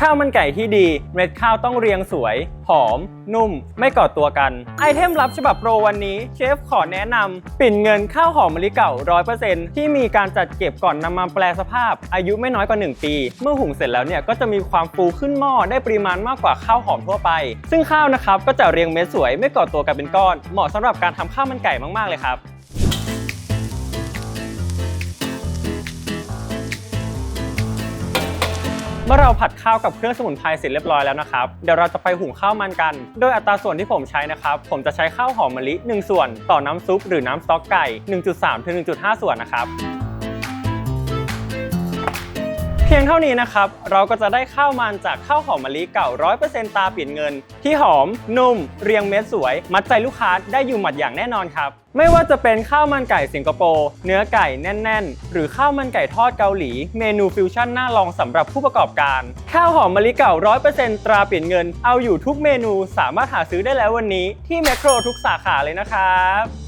ข้าวมันไก่ที่ดี เม็ดข้าวต้องเรียงสวย หอม นุ่ม ไม่ก่อตัวกัน ไอเทมลับฉบับโปรวันนี้ เชฟขอแนะนำปิ่นเงินข้าวหอมมะลิเก่า 100%ที่มีการจัดเก็บก่อนนำมาแปลสภาพ อายุไม่น้อยกว่า 1 ปี เมื่อหุงเสร็จแล้วเนี่ยก็จะมีความฟูขึ้นหม้อได้ปริมาณมากกว่าข้าวหอมทั่วไป ซึ่งข้าวนะครับก็จะเรียงเม็ดสวยไม่ก่อตัวกันเป็นก้อน เหมาะสำหรับการทำข้าวมันไก่มากๆเลยครับ เมื่อเราผัดข้าวกับเครื่องสมุนไพรเสร็จเรียบร้อยแล้วนะครับ เดี๋ยวเราจะไปหุงข้าวมันกัน โดยอัตราส่วนที่ผมใช้นะครับ ผมจะใช้ข้าวหอมมะลิ 1 ส่วน ต่อน้ำซุปหรือน้ำสต๊อกไก่ 1.3 ถึง 1.5 ส่วนนะครับ เท่านี้นะครับ เราก็จะได้ข้าวมันจากข้าวหอมมะลิเก่า 100%ตาปิ่นเงิน ที่หอม นุ่ม เรียงเม็ดสวย มัดใจลูกค้าได้อยู่หมัดอย่างแน่นอนครับ ไม่ว่าจะเป็นข้าวมันไก่สิงคโปร์เนื้อไก่แน่น ๆ หรือข้าวมันไก่ทอดเกาหลี เมนูฟิวชั่นน่าลองสำหรับผู้ประกอบการ ข้าวหอมมะลิเก่า 100%ตราปิ่นเงิน เอาอยู่ทุกเมนูสามารถหาซื้อได้แล้ววันนี้ ที่แมคโครทุกสาขาเลยนะครับ